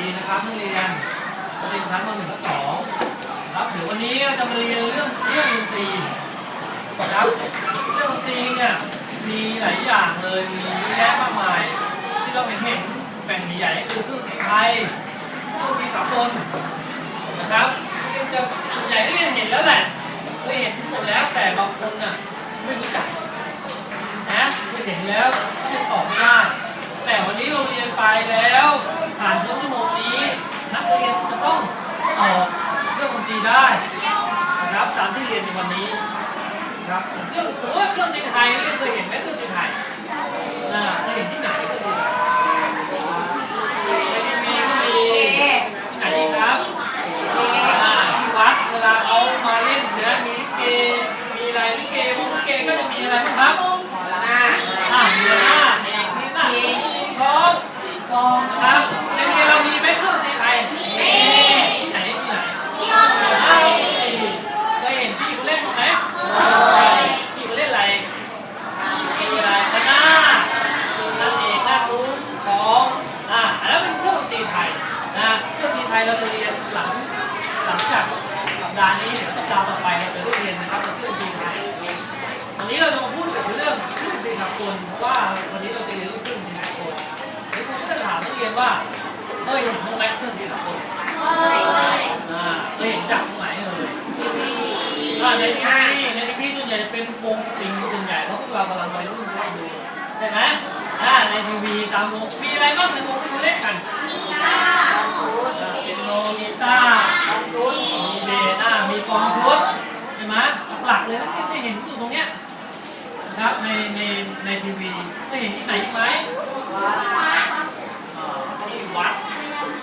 ดีนะครับนักเรียนนักเรียนชั้นม .1 ทับสองครับเดี๋ยววันนี้เราจะมาเรียนเรื่องเรื่องดนตรีนะครับเรื่องดนตรีเนี่ยมีหลายอย่างเลยมีเยอะแยะมากมาย ที่เราเห็นเห็นแบ่งใหญ่ๆคือเครื่องดนตรีไทยเครื่องดนตรีสากลนะครับที่จะใหญ่ที่เรียนเห็นแล้วแหละเคยเห็นหมดแล้วแต่บางคนน่ะไม่รู้จักนะคือเห็นแล้วก็ยังตอบไม่ได้ แต่วันนี้เราเรียนไปแล้วผ่านครึ่งชั่วโมงนี้นักเรียนจะต้องออบเรื่องดนตรีได้นะครับตามที่เรียนในวันนี้ครับเครื่องสมมติว่าเครื่องดนตรีไทยนี่เคยเห็นไหมเครื่องดนตรีไทยนะ กลเพราะว่าวันนี้เราจะเรียนเรื่องเครื่องดนตรีสากลเดี๋ยวผมก็จะถามนักเรียนว่าเคยเห็นบ้างไหมเครื่องดนตรีสากลอ่าเคยเห็นจากตรงไหนเอ่ยอ่าในทีวีในทีวีส่วนใหญ่จะเป็นวงสิงส่วนใหญ่เพราะพวกเรากำลังวัยรุ่นเราดูใช่ไหมอ่าในทีวีตามวงมีอะไรบ้างในวงที่เขาเล่นกันอ่าเป็นโนกีตาร์มีเบสอ่ามีกลองชุดใช่ไหมหลักๆเลยที่จะเห็นอยู่ตรงเนี้ย นะครับในในในทีวีจะเห็นที่ไหนไหมอ่าที่วัด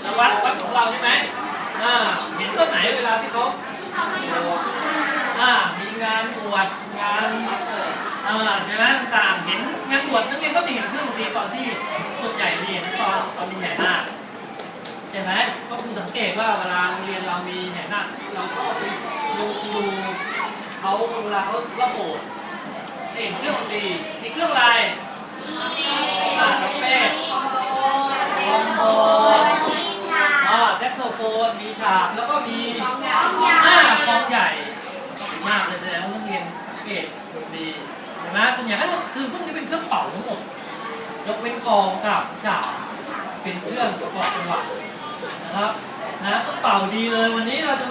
แล้ววัดวัดของเราใช่ไหมอ่าเห็นต้นไหนเวลาที่เขาอ่ามีงานบวชงานอ่าใช่ไหมต่างเห็นงานบวชนักเรียนก็จะเห็นเครื่องดนตรีตอนที่ส่วนใหญ่เรียนตอนตอนมีใหญ่หน้าคใช่ไหมก็คือสังเกตว่าเวลาโรงเรียนเรามีใหญ่หน้าเราก็ไปดูดูเขาเวลาเขาละโบส ถ์เห็นเครื่องดนตรีมีเครื่องอะไรอ่าคาเฟ่คอมโบอ่าแซกโซโฟนมีฉากแล้วก็มีอ่ากลองใหญ่มากเลยแสดงว่านักเรียนเกตดนตรีเห็นไหมส่วนใหญ่ก็คือพวกนี้เป็นเครื่องเป่าทั้งหมดยกเว้นกองกับฉากเป็นเครื่องประกอบจังหวะนะครับนะเครื่องเป่าดีเลยวันนี้เราจะ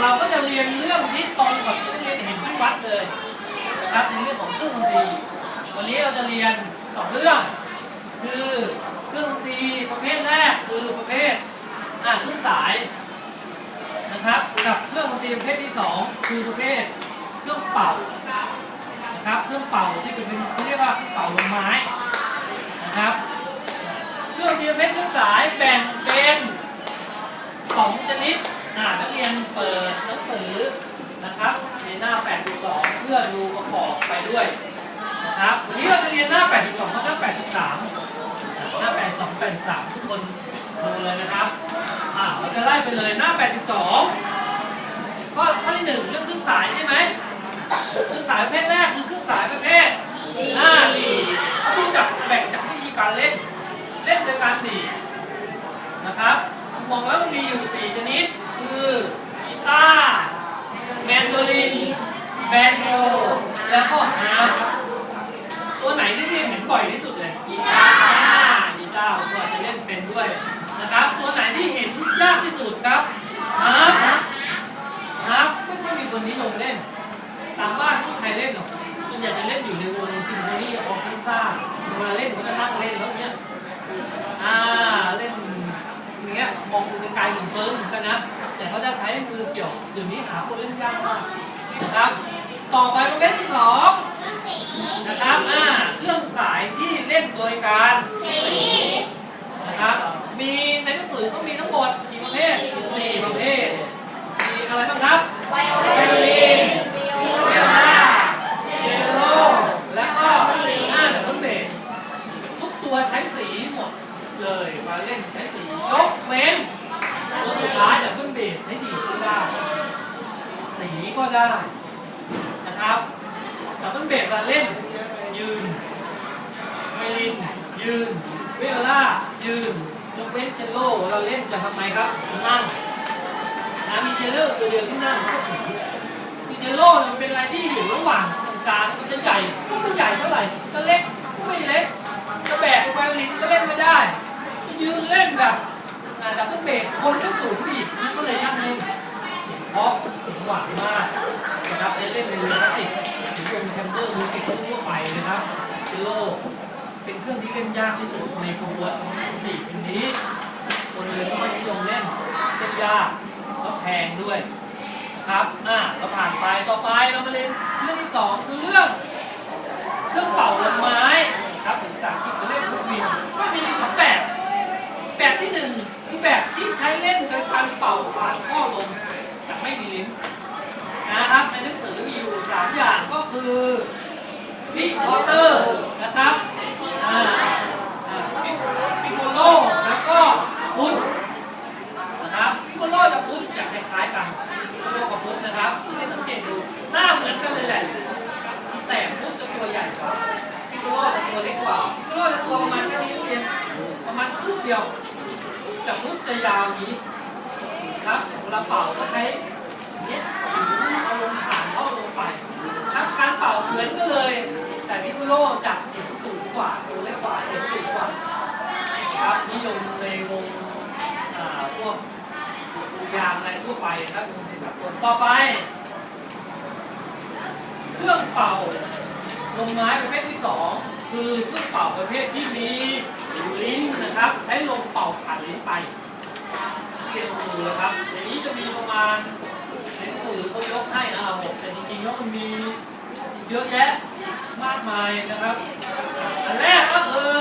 เราก็จะเรียนเรื่องที่ นะครับในเรื่องของเครื่องดนตรีวันนี้เราจะเรียนสองเรื่อง คือเครื่องดนตรีประเภทแรกคือประเภทอ่าเครื่องสายนะครับกับเครื่องดนตรีประเภทที่สองคือประเภทเครื่องเป่านะครับเครื่องเป่าที่เป็นเขาเรียกว่าเครื่องเป่าลมไม้นะครับเครื่องดนตรีประเภทเครื่องสายแบ่งเป็นสองชนิดอ่านักเรียนเปิดหนังสือนะครับ หน้า 82 เพื่อดูประกอบไปด้วยนะครับวันนี้เราจะเรียนหน้า 82กับหน้า 83 หน้า 82 83 ทุกคนดูเลยนะครับอ่าเราจะไล่ไปเลยหน้า 82ข้อข้อที่หนึ่งเรื่องเครื่องสายใช่ไหมเครื่องสายประเภทแรกคือเครื่องสายประเภทอ่าดีดูจากแบ่งจากวิธีการเล่น เล่นโดยการดีนะครับมองแล้วมันมีอยู่ 4 ชนิด คือกีตาร์ โดลินแบนโจแล้วก็ฮาร์ปตัวไหนที่พี่เห็นบ่อยที่สุดเลยกีตาร์กีตาร์ผมก็จะเล่นเป็นด้วยนะครับ ตัวไหนที่เห็นยากที่สุดครับฮาร์ปฮาร์ปไม่ค่อยมีคนนิยมเล่น ตามบ้านใครเล่นหรอกส่วนใหญ่จะเล่นอยู่ในวงซิมโฟนีออร์เคสตราเวลาเล่นก็จะนั่งเล่นแล้วเนี้ยอ่าเล่น เงี้ยมองดูไกลๆเหมือนเฟิร์มเหมือนกันนะ แต่เขาจะใช้มือเกี่ยวเดี๋ยวนี้หาคนเล่นยากมากนะครับ ต่อไปประเภทที่สองนะครับอ่าเครื่องสายที่เล่นโดยการนะครับมีในหนังสือต้องมีทั้งหมดกี่ประเภทสี่ประเภทมีอะไรบ้างครับไวโอลินเวลาเชลโล และก็อ่าเดอะเบสทุกตัวใช้สีหมดเลยมาเล่นใช้สียก เว้นตัวสุดท้ายดับเบิลเบสใช้ดีก็ได้ สีก็ได้นะครับดับเบิลเบสมาเล่นยืนไวลิน ยืน เวลล่า ยืนยกเว้นเชลโล่เราเล่นจะทำไมครับนั่งนะมีเชลโล่ตัวเดียวที่นั่งก็สูงมีเชลโล่มันเป็นอะไรที่อยู่ระหว่างกลางมันจะใหญ่ก็ไม่ใหญ่เท่าไหร่ก็เล็กก็ไม่เล็กจะแบกไวโอลินก็เล่นไม่ได้จะยืนเล่นแบบ ดับเบิลเบสคนก็สูงอีกมันก็เลยนั่งเล่นเพราะสียงหวานมากนะครับเล่นเล่นในเรือคลาสสิกถึงเป็นแชมเบอร์มือติดทั่วไปนะครับเชลโลเป็นเครื่องที่เล่นยากที่สุดในขบวนสี่ชิ้นนี้คนเรียก็ไม่นิยมเล่นเล่นยากแล้วแพงด้วยครับอะเราผ่านไปต่อไปเรามาเล่นเรื่องที่สองคือเรื่อง เครื่องเป่าลมไม้ครับภาษาอังกฤษเรียกลูกบินก็มีสองแบบ แบบที่หนึ่งคือแบบที่ใช้เล่นโดยการเป่าผ่านข้อลมแต่ไม่มีลิ้น นะครับในหนังสือมีอยู่สามอย่างก็คือบิ๊กวอเตอร์นะครับอ่าอ่าบิ๊กบิ๊กโคโลแล้วก็พุทธนะครับบิ๊กโคโลกับพุทธจะคล้ายๆกันบิ๊กโคโลกับพุทธนะครับที่ให้สังเกตดูหน้าเหมือนกันเลยแหละแต่พุทธจะตัวใหญ่กว่าบิ๊กโคโลจะตัวเล็กกว่าบิ๊กโคโลจะตัวประมาณแค่นี้เองประมาณครึ่งเดียวแต่พุทธจะยาวนี้ครับเวลาเป่าก็ใช้อย่างนี้เไปครับการเป่าเหมือนกันเลย แต่พิคุโลจัดเสียงสูงกว่าตัวเล็กกว่าเสียงสูงกว่าครับนิยมในวงอ่าพวกยางอะไรทั่วไปครับวงในสากลต่อไป เครื่องเป่าลมไม้ประเภทที่สองคือเครื่องเป่าประเภทที่มีลิ้นนะครับ ใช้ลมเป่าผ่านลิ้นไปเรียนดูเลยครับอย่างนี้จะมีประมาณ ยกให้นะเอาแต่จริงๆแล้วมันมีเยอะแยะมากมายนะครับ อันแรกก็คือ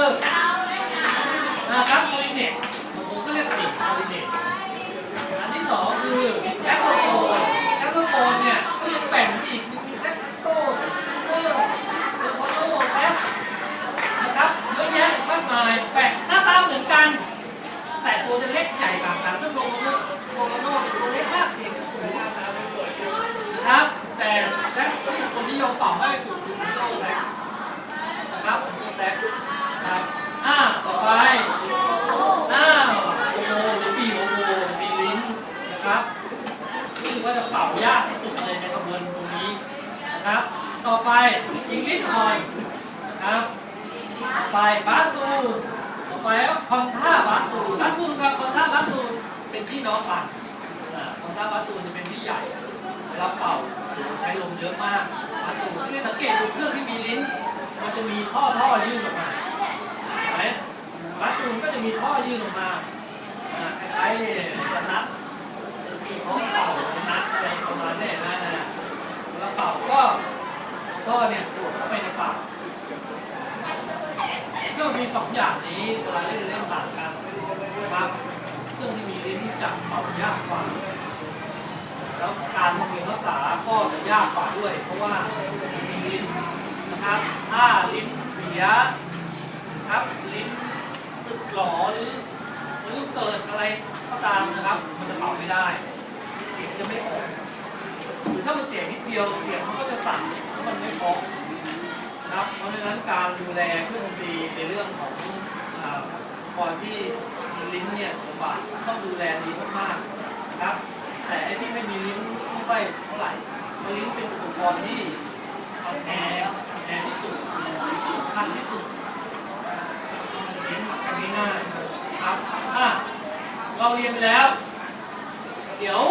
นะครับคอลิเนตผมก็เรียกติดคอลิเนตอันที่สองคือแซคโซโฟนแซกโซโฟนเนี่ยก็ยังแบ่งอีกมีแซกโซเออโซโล่แซกนะครับเยอะแยะมากมายแบ่งหน้าตาเหมือนกัน แต่ตัวจะเล็กใหญ่ต่างกันต้องลงมาโซโล่ตัวเล็กมากเสียงจะสูง นะครับแต่แซกที่คนนิยมเป่ามากที่สุดคือโตแซกนะครับโตแซกครับอ่าต่อไปอ้าวโอโมหรือปีโอโมมีลิ้นนะครับซึ่งว่าจะเป่ายากที่สุดเลยในกระบวนตรงนี้นะครับ ต่อไปอิงลิชฮอนนะครับต่อไปบาสูต่อไปก็คอนท่าบาสูบาสูกับคอนท่าบาสูเป็นพี่น้องกันอ่าคอนท่าบาสูจะเป็นพี่ใหญ่ เวลาเป่าใช้ ลมเยอะมากมาสูงที่สังเกตดูเครื่องที่มีลิ้น มันจะมีท่อท่อยื่นออกมาเห็นไหมมาสูงก็จะมีท่อยื่นออกมาคล้ายๆกระนัดมีท่อเป่ากระนัดอะไรประมาณนี้นะเวลาเป่าก็ท่อเนี่ยสูดเข้าไปในปากเครื่องมีสองอย่างนี้เวลาเล่นเล่นต่างกันนะครับเครื่องที่มีลิ้นจะเป่ายากกว่า แล้วการบำรุงรักษาก็จะยากกว่าด้วย เพราะว่ามีลิ้นนะครับถ้าลิ้นเสียนะครับลิ้นสึกหลอหรือหรือเกิดอะไรก็ตามนะครับ มันจะเป่าไม่ได้ เสียงจะไม่ออกหรือถ้ามันเสียนิดเดียวเสียงมันก็จะสั่นถ้ามันไม่พอนะครับเพราะฉะนั้นการดูแลเครื่องดนตรีในเรื่องของอ่าก่อนที่ลิ้นเนี่ยลำบากต้องดูแลดีมากๆนะครับ แต่ไอ้ที่ไม่มีลิ้นไม่ค่อยเท่าไหร่เพราะลิ้นเป็นอุปกรณ์ที่แอร์แอร์ที่สุดสำคัญที่สุดลิ้นทำง่ายๆครับอะเราเรียนไปแล้ว เดี๋ยว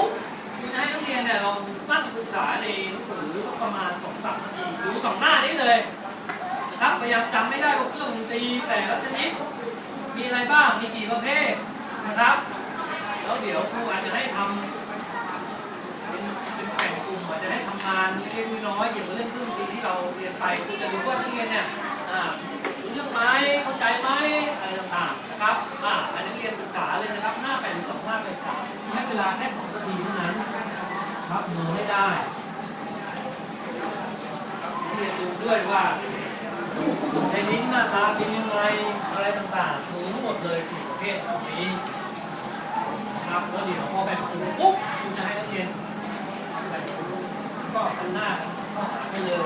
คุณจะให้นักเรียนเนี่ยลองนั่งศึกษาในหนังสือประมาณสองสามนาทีดูสองหน้านี้เลยครับพยายามจำไม่ได้ว่าเครื่องดนตรีแต่ละชนิดมีอะไรบ้างมีกี่ประเภทนะครับ แล้วเดี๋ยวครูอาจจะให้ทำ เป็นเป็นแบ่งกลุ่มอาจจะให้ทำงานเล็กๆน้อยๆเกี่ยวกับเรื่องเครื่องดนตรีที่เราเรียนไปคุณจะดูว่านักเรียนเนี่ยอ่ารู้เรื่องไหมเข้าใจไหมอะไรต่างๆนะครับอ่าอันนี้เรียนศึกษาเลยนะครับหน้าแปดสองหน้าแปดสามใช้เวลาแค่สองนาทีเท่านั้นครับมือให้ได้เรียนดูด้วยว่าในลิ้หน้าตาเป็นยังไงอะไรต่างๆดูทั้งหมดเลยสี่ประเภทตรงนี้ครับแล้วเดี๋ยวพอแบ่งกลุ่มปุ๊บคุณจะให้นักเรียน ก็คันหน้าก็หาไปเลย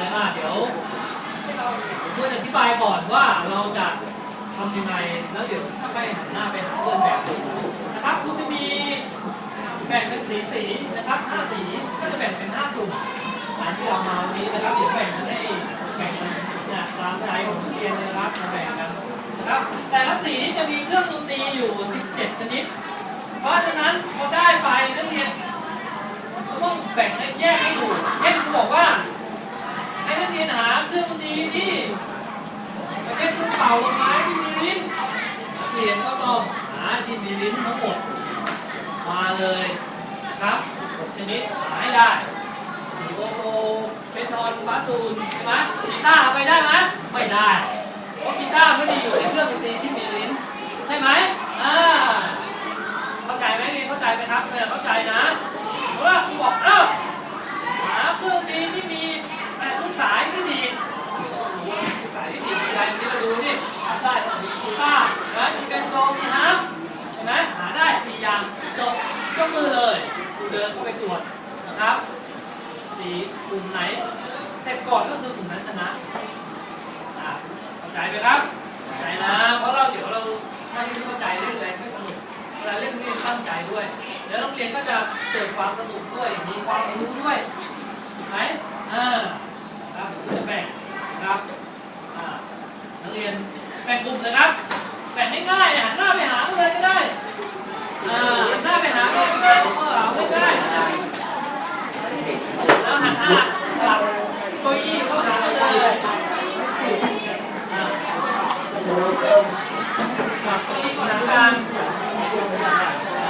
นะครับ ผมควรอธิบายก่อนว่าเราจะทำยังไงแล้วเดี๋ยวค่อยหันหน้าไปหาเพื่อนแบบดูนะครับคุณจะมีแบ่งเป็นสีสีๆนะครับห้าสีก็จะแบ่งเป็นห้ากลุ่มอันที่เรามาวันนี้นะครับเดี๋ยวแบ่งกันให้แบ่งกันเนี่ยตามใจของนักเรียนเลยนะครับมาแบ่งกันนะครับแต่ละสีจะมีเครื่ มีอยู่ 17 ชนิด เพราะฉะนั้นพอได้ไปนักเรียนต้องแบ่งให้แยกให้ถูกเช่นเขาบอกว่า ให้นักเรียนหาเครื่องดนตรีที่ประเภทเครื่องเป่าลมไม้ที่มีลิ้นนักเรียนก็ต้องหาที่มีลิ้นทั้งหมด มาเลยครับหกชนิดหาให้ได้สีโบโลเป็นทอนบาสูนใช่ไหมกีตาร์ไปได้ไหมไม่ได้ เพราะกีตาร์ไม่ได้อยู่ในเครื่องดนตรีที่มีลิ้น ใช่ไหม อ่าเข้าใจไหมเรียนเข้าใจไหมครับเนี่ยเข้าใจนะเพราะว่าครูบอกเอ้าวาเครื่องดนตรีที่มีแต่เครื่องสายที่ดีดเครื่องสายที่ดีดมีอะไรนี่เราดูนี่หาได้มีกีตาร์นะมีเป็นโจมีฮาร์ปใช่ไหมหาได้สี่อย่างจบยกมือเลยครูเดินเข้าไปตรวจนะครับสีกลุ่มไหนเสร็จก่อนก็คือกลุ่มนั้นชนะอะเข้าใจไหมครับเข้าใจนะ เพราะเราเดี๋ยวเราถ้าที่เข้าใจเล่นแรงไม่สนุก เวลาเล่นเรียนตั้งใจด้วย แล้วนักเรียนก็จะเกิดความสนุกด้วย มีความรู้ด้วยถูกไหมอ่าครับผมจะแบ่งนะครับอ่านักเรียนแบ่งกลุ่มเลยครับ แบ่งง่ายๆหันหน้าไปหากันเลยก็ได้ อ่าหันหน้าไปหากันเลยก็เอาง่ายๆนะแล้วหันหน้าหลับเก้าอี้เข้าหากันเลยอ่าหลับเก้าอี้เข้าหากัน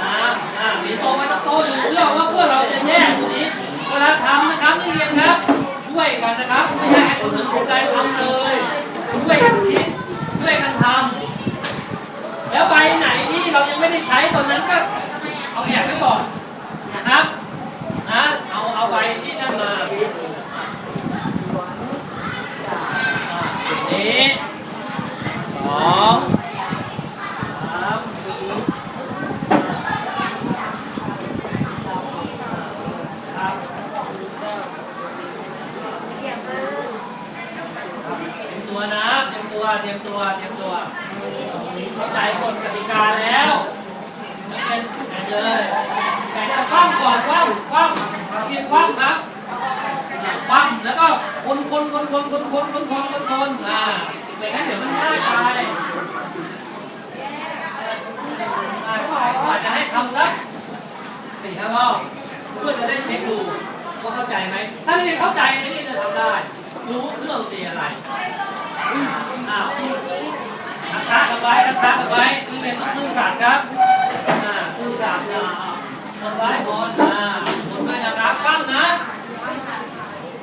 อ่าอ่ามีโต๊ะไว้ตั้งโต๊ะหนึ่งเพื่อว่าเพื่อเราจะแยกตรงนี้ เวลาทำนะครับนักเรียนครับ ช่วยกันนะครับ ไม่ใช่ให้คนหนึ่งคนใดทำเลย ช่ วยกันคิดช่วยกันทำแล้วใบไหนที่เรายังไม่ได้ใช้ตอนนั้นก็เอาแอบไว้ก่อนนะครับนะ เอาเอาใบที่นั่นมาอ่านี่สองสาม ครับเตรียมตัวนะ เตรียมตัว เตรียมตัวเข้าใจกฎกติกาแล้วเป็นแข่เลยแข่งจะคว่ำก่อนคว่ำคว่ำเตรียมคว่ำครับคว่ำแล้วก็คนคนคนคนคนคนคนคนคนคนอ่าไม่งั้นเดี๋ยวมันง่ายไปอาจจะให้ทำสักสี่ห้ารอบเพื่อจะได้เช็คดูว่าเข้าใจไหม ถ้านักเรียนเข้าใจนักเรียนจะทำได้ รู้เครื่องตีอะไร อ้าวนะคะกันไว้นะคะกันไว้นักเรียนต้องซื่อสัตย์ครับอ่าซื่อสัตย์อ่าคนไว้ก่อนอ่าคนด้วยนะครับฟังนะ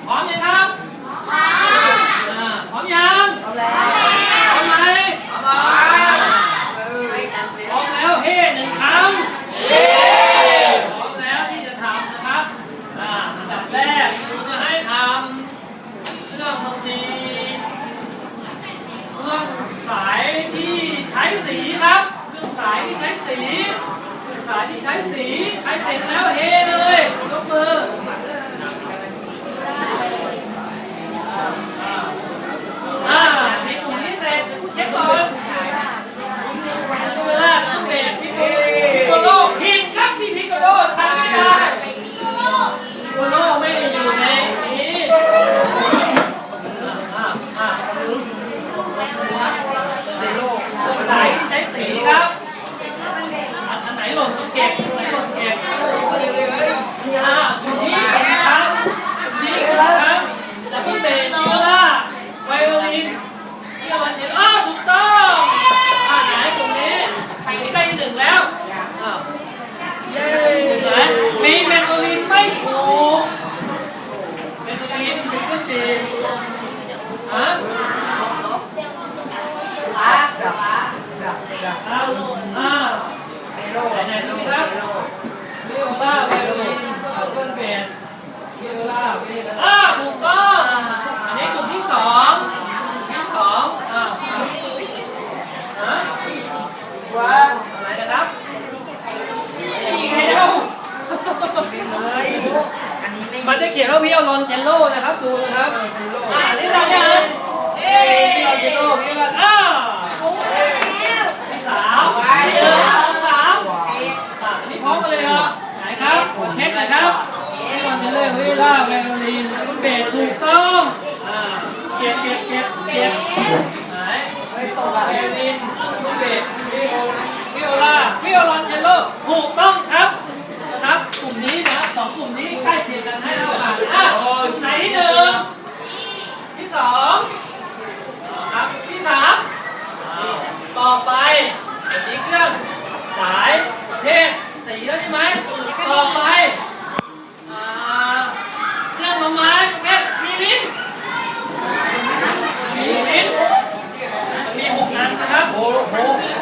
พร้อมยังครับอ่าพร้อมยังพร้อมแล้วพร้อมไหมพร้อมพร้อมแล้วเฮ้หนึ่งครั้ง พร้อมแล้วที่จะทำนะครับ อ่า อันดับแรกครูจะให้ทำเครื่องดนตรีเครื่องสายที่ใช้สีครับ เครื่องสายที่ใช้ สีสายที่ใช้สีใครเสร็จแล้วเฮเลยยกมือ เก็บเก็บเก็บเก็ไหนไม่ตกอะเอลินลูกเบดพี่โอพี่โอลาพี่โอลอนเชลโลถูกต้องครับนะครับกลุ่มนี้นะสองกลุ่มนี้ใกล้เคียงกันให้เราผ่านอะไหนที่หนึ่งที่สองครับที่สามต่อไปสีเครื่องสายเพสีแล้วใช่ไหมต่อไป vou, vou.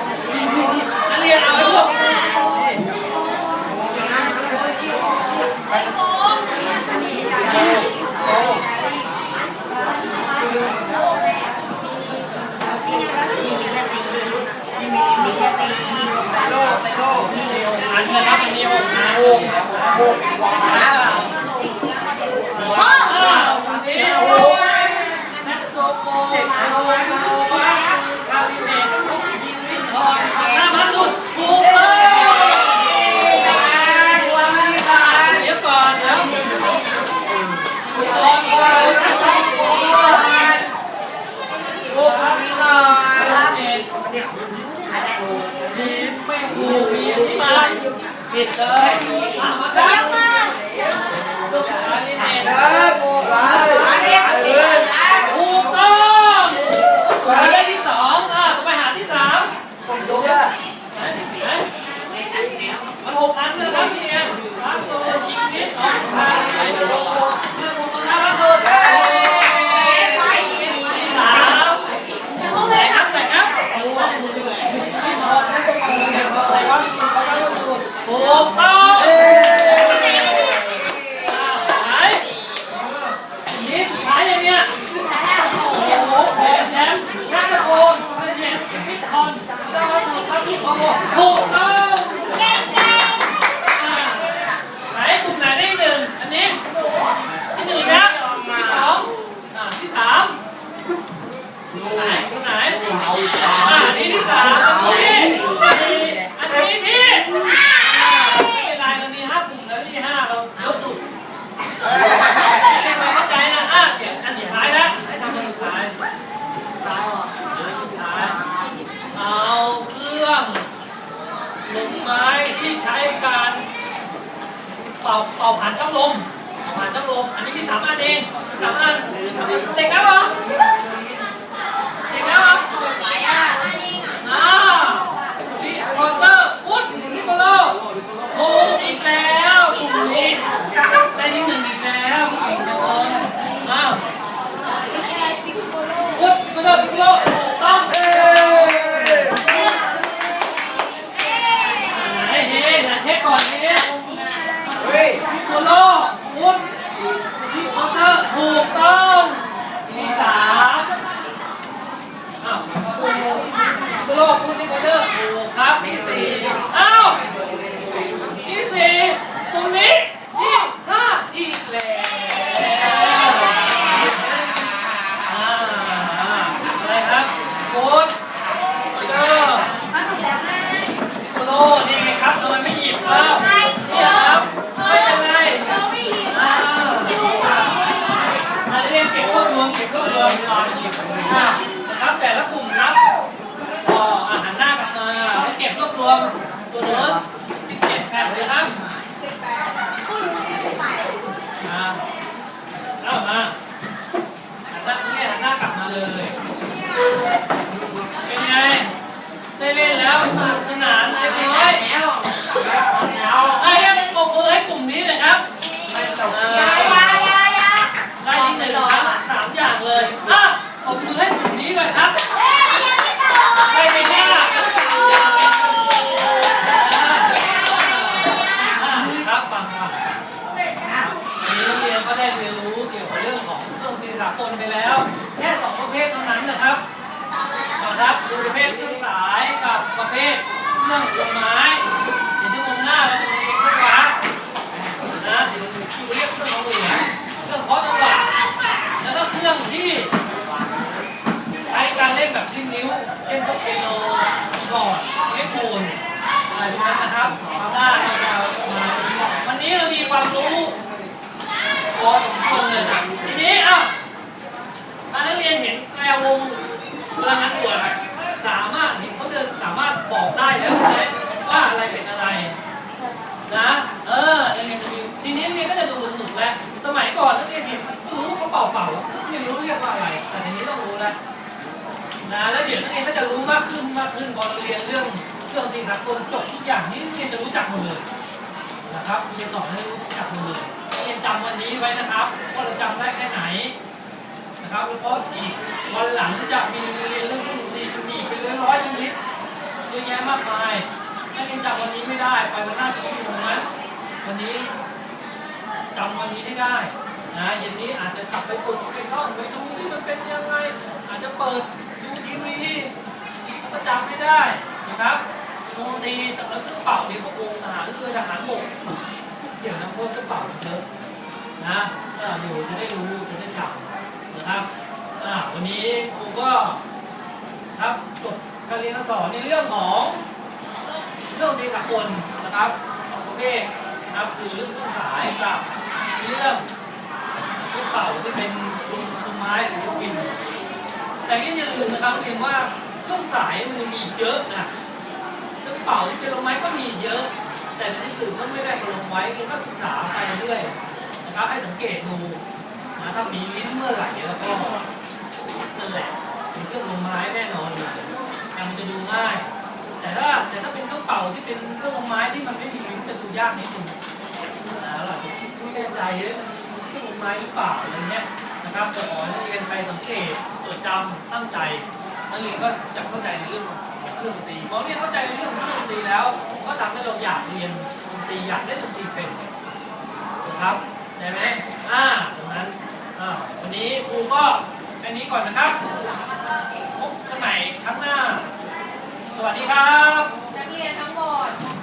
ก็จะดูสนุกแล้ว สมัยก่อนนักเรียนเห็นรู้เขาเป่าเป่าไม่รู้เรียกว่าอะไร แต่ทีนี้ต้องรู้แล้วนะแล้วเดี๋ยวนักเรียนก็จะรู้มากขึ้นมากขึ้นพอเราเรียนเรื่องเครื่องตีสากลจบทุกอย่างนี้นักเรียนจะรู้จักหมดเลยนะครับเรียนสอนให้รู้จักหมดเลยนักเรียนจำวันนี้ไว้นะครับว่าเราจำได้แค่ไหนนะครับแล้วก็อีกวันหลังจะมีเรียนเรื่องเครื่องดนตรีมีอีเป็นร้อยๆชนิดเยอะแยะมากมายถ้ายังจำวันนี้ไม่ได้ไปวันหน้าจะไม่มีนะวันนี้ จำวันนี้ให้ได้นะเย็นนี้อาจจะกลับไปฝึกไปท่องไปดูที่มันเป็นยังไง อาจจะเปิดดูทีวีก็จำไม่ได้นะครับดนตรีแล้วเครื่องเป่าเดี๋ยวพวกวงทหารเรือทหารบกเดี๋ยวนะพวกเครื่องเป่าเยอะนะเอยู่จะได้รู้จะได้จำนะครับวันนี้ครูก็ครับจบการเรียนการสอนในเรื่องของเรื่องดีสากลนะครับสองประเภทนะครับคือเรื่องเครื่องสายกับ เรื่องเครื่องเป่าที่เป็นลมลมไม้หรือลูกบินแต่ก็อย่าลืมนะครับเรียนว่าเครื่องสายมันมีเยอะนะเครื่องเป่าที่เป็นลมไม้ก็มีเยอะ แต่ในหนังสือก็ไม่ได้ลงไว้เรียนก็ศึกษาไปเรื่อยนะครับให้สังเกตดูนะถ้ามีลิ้นเมื่อไหร่แล้วก็นั่นแหละเป็นเครื่องลงไม้แน่นอนเลยแต่มันจะดูง่าย แต่ถ้าแต่ถ้าเป็นเครื่องเป่าที่เป็นเครื่องลงไม้ที่มันไม่มีลิ้นจะดูยากนิดนึงนะเราอาจจะไม่ แน่ใจเอ๊ะมันเครื่องไม้หรือเปล่าอะไรเงี้ยนะครับจะขอให้นักเรียนไปสังเกตจดจำตั้งใจนักเรียนก็จะเข้าใจในเรื่องของเครื่องดนตรีพอเรียนเข้าใจในเรื่องของเครื่องดนตรีแล้ว ก็ทำให้เราอยากเรียนดนตรีอยากเล่นดนตรีเป็นนะครับได้ไหมอ่าตรงนั้นอ่าวันนี้ครูก็แค่นี้ก่อนนะครับพบกันใหม่ครั้งหน้า สวัสดีครับ นักเรียนทั้งหมด